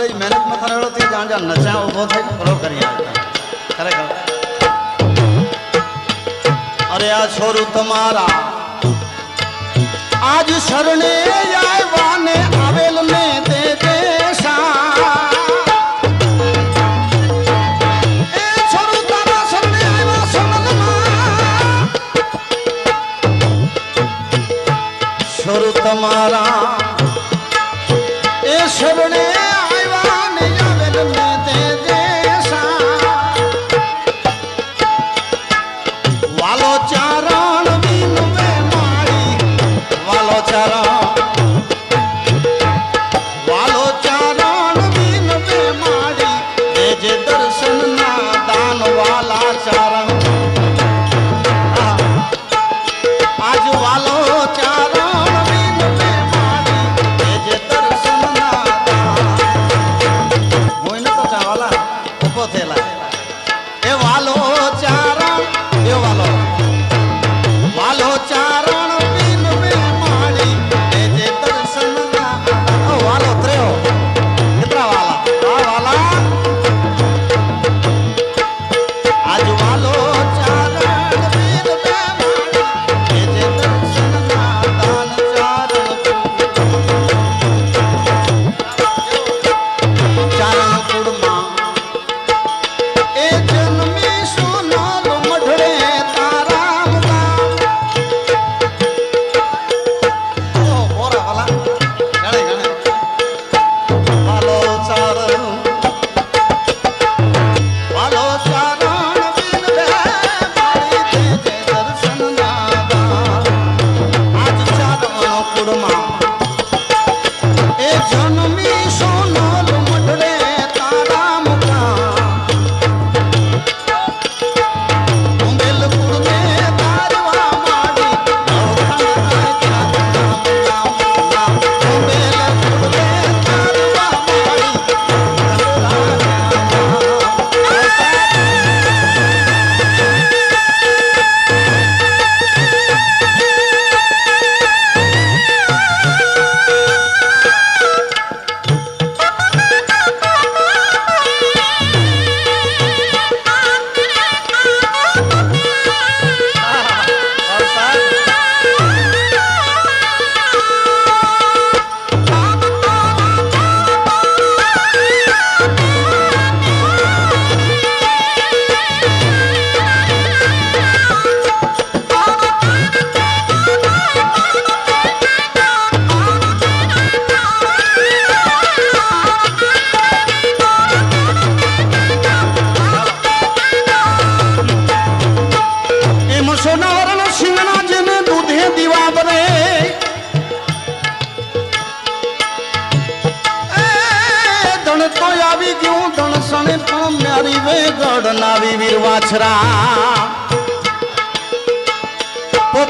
એટલે એ મહેનત મથાને વેળો તે જાણ જાણ નશા ઊભો થઈને ફરો કરી આવતા ખરેખર અરે આ છોરું તમારા આજ શરણે આવવાને આવેલ ને તે દેશા તમારા लाचार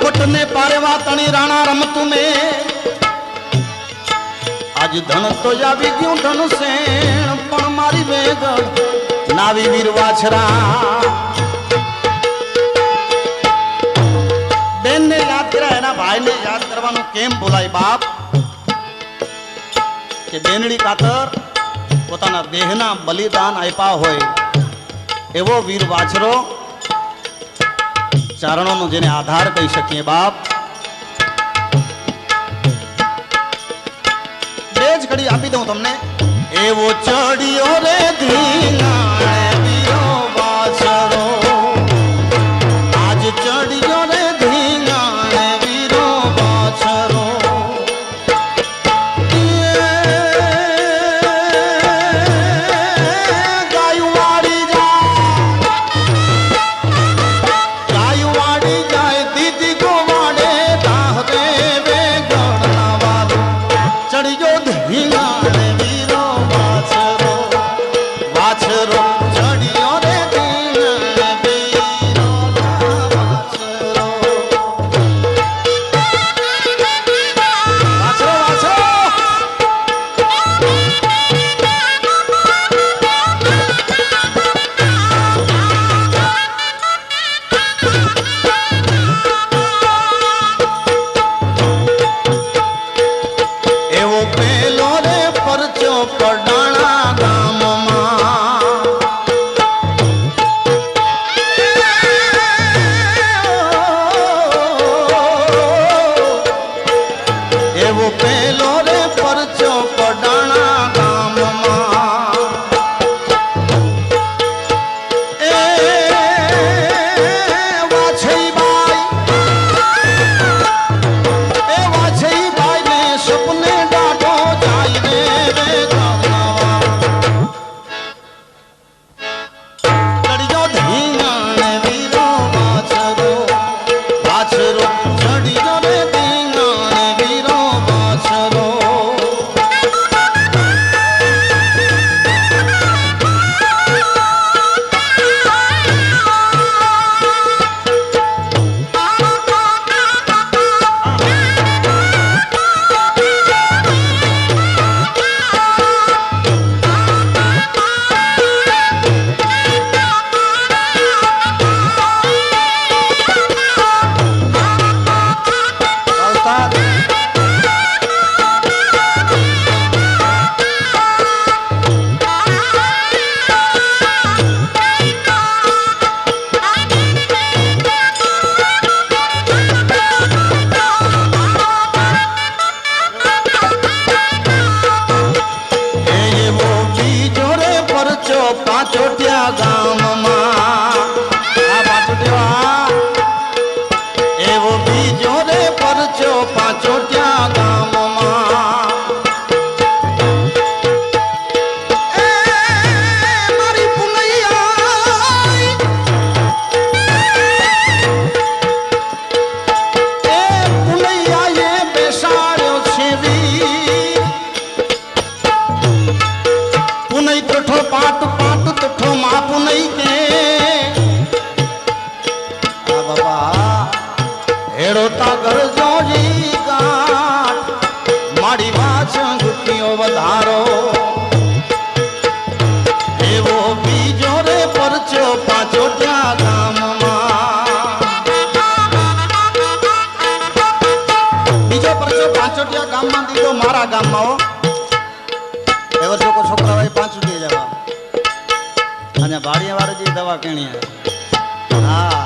ખોટ ને પારેવા તણી રાણા રમતું ને આજ ધન તો આવી ગયું ધન શેણ પણ મારી વેગડ નાવી વીર વાછરા બેનને યાદ કર્યા, એના ભાઈને યાદ કરવાનું કેમ બોલાય બાપ? કે બેનડી કાતર પોતાના દેહના બલિદાન આપ્યા હોય, એવો વીર વાછરો ચરણોનો જેને આધાર કહી શકીએ બાપ. બે જ ઘડી આપી દઉં તમને. એવો ચડ્યો રે ધીના 啊。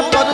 पर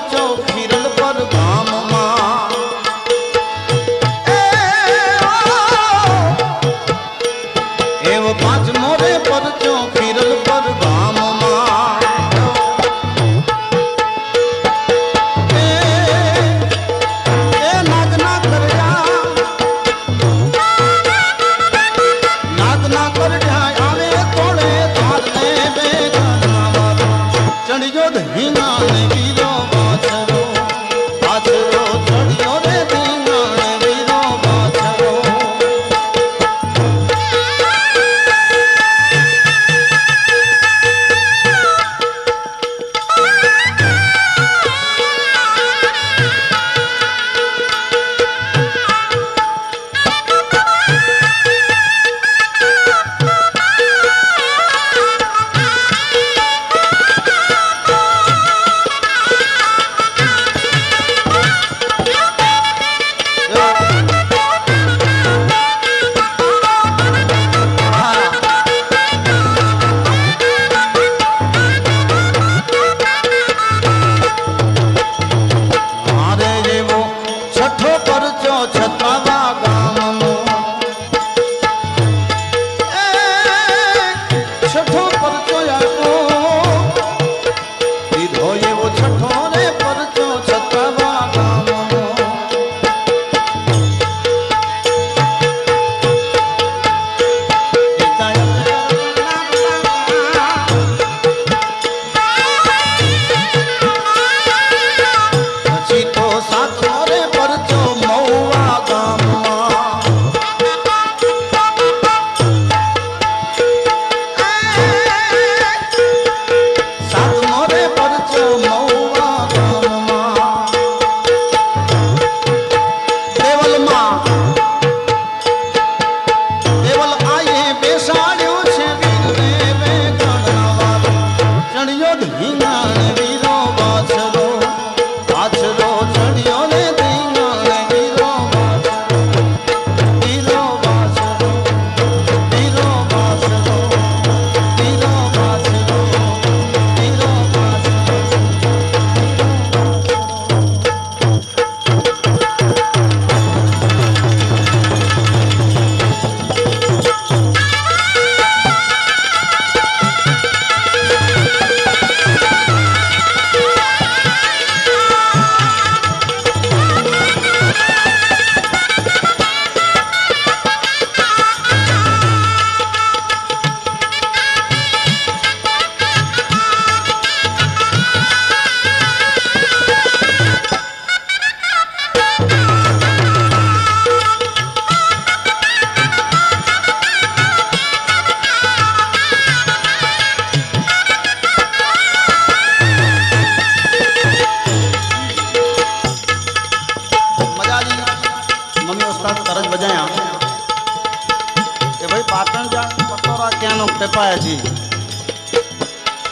પેપાયાજી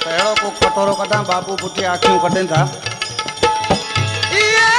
પહેલો કોક કટોરો કદા બાપુ પુટી આખી કટેન થા Yeah.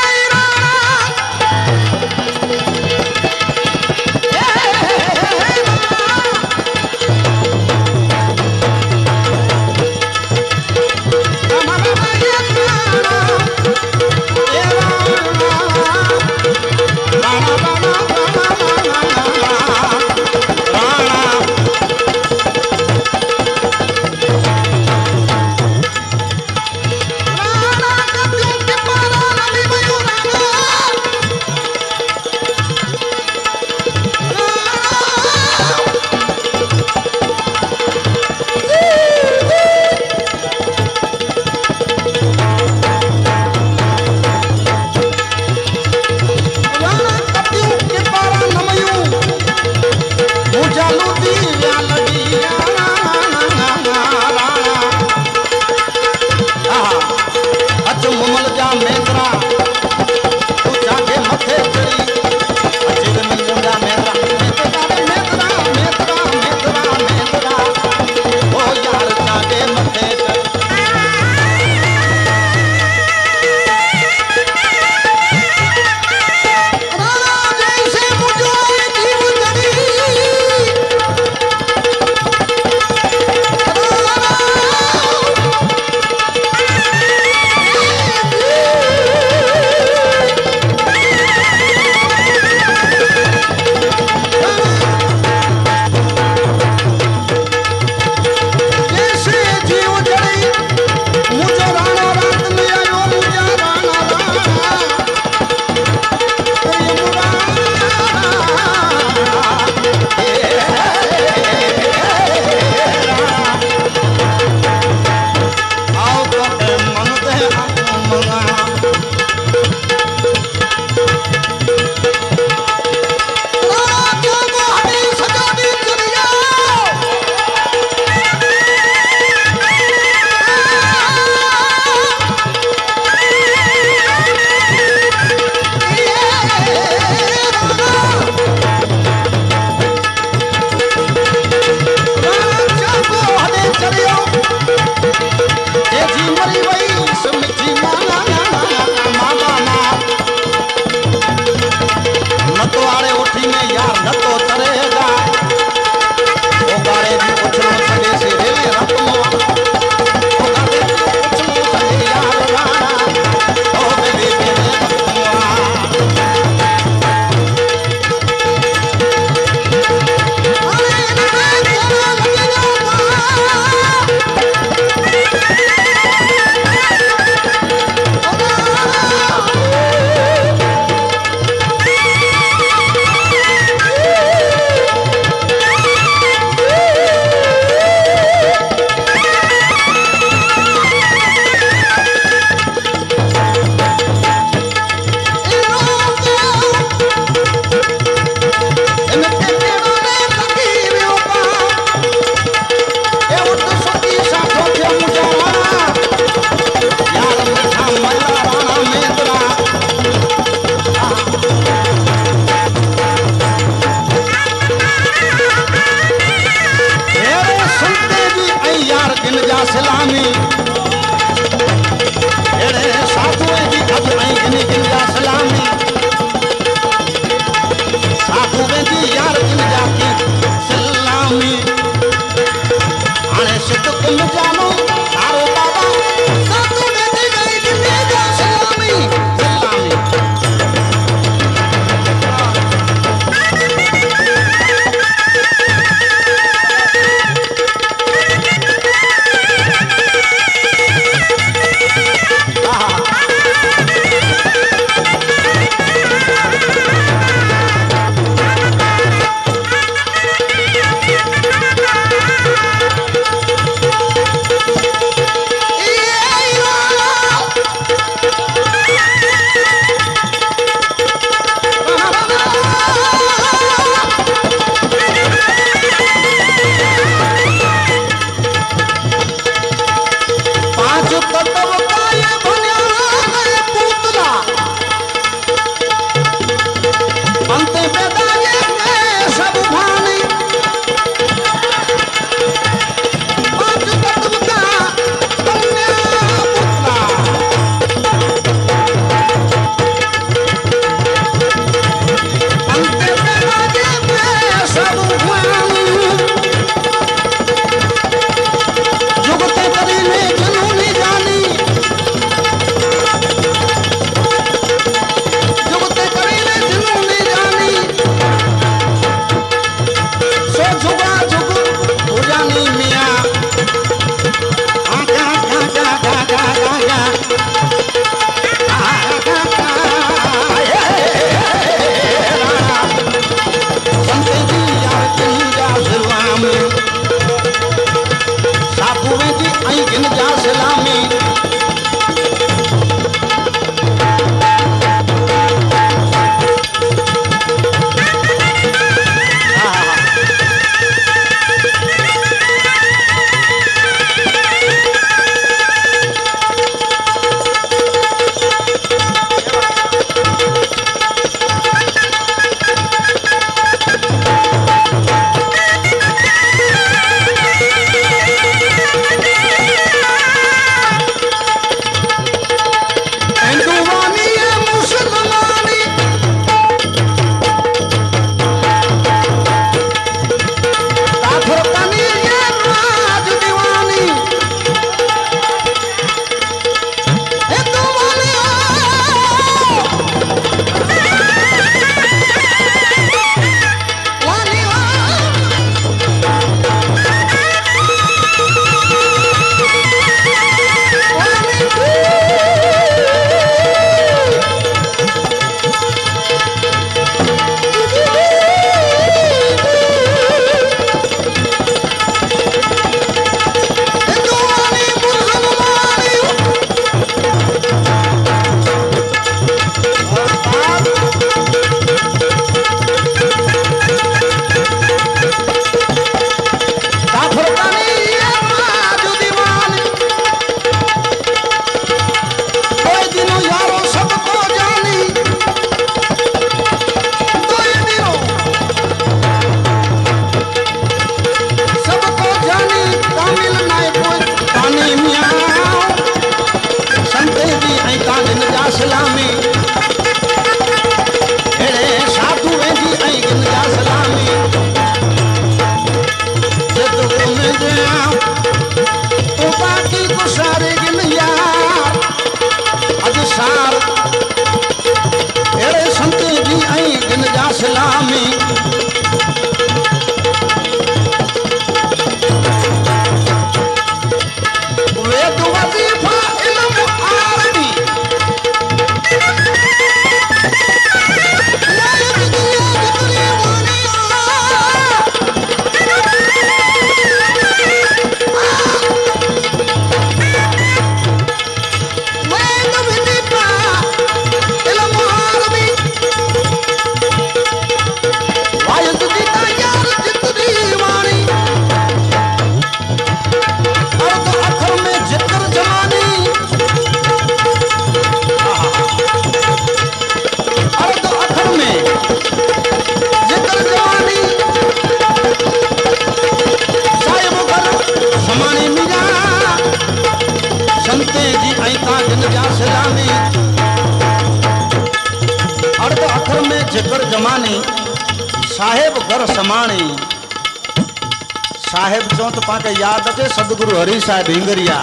याद अचे सदगुरु हरी साहेब हिंगरिया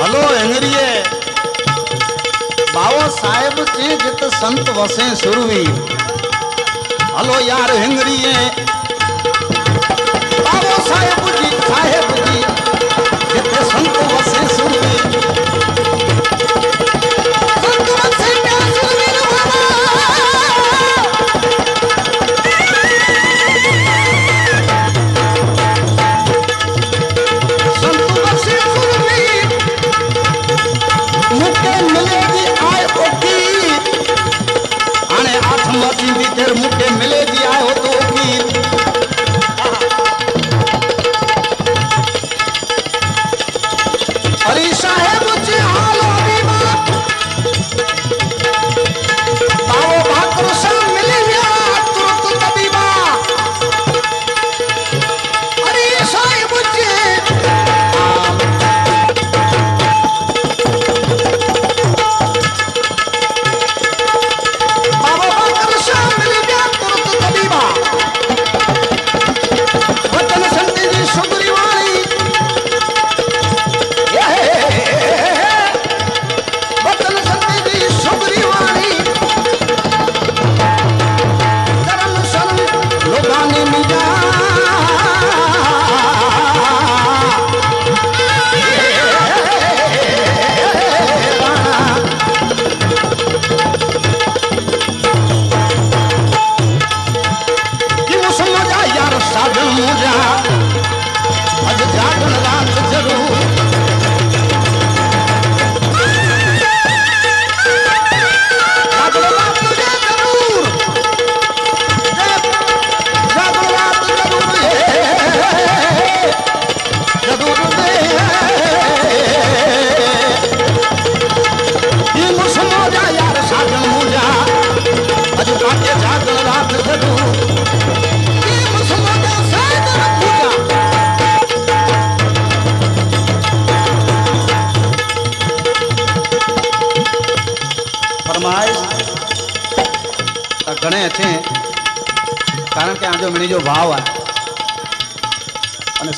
हलो हिंगरिये बाबा साहेब जी जित संत वसे सुरवी हलो यार हिंगरिए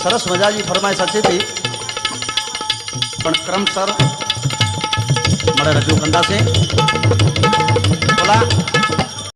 સરસ મજાની ફરમાઈશ હતી હતી પણ ક્રમસર મળે રજૂ કંદાશે બોલા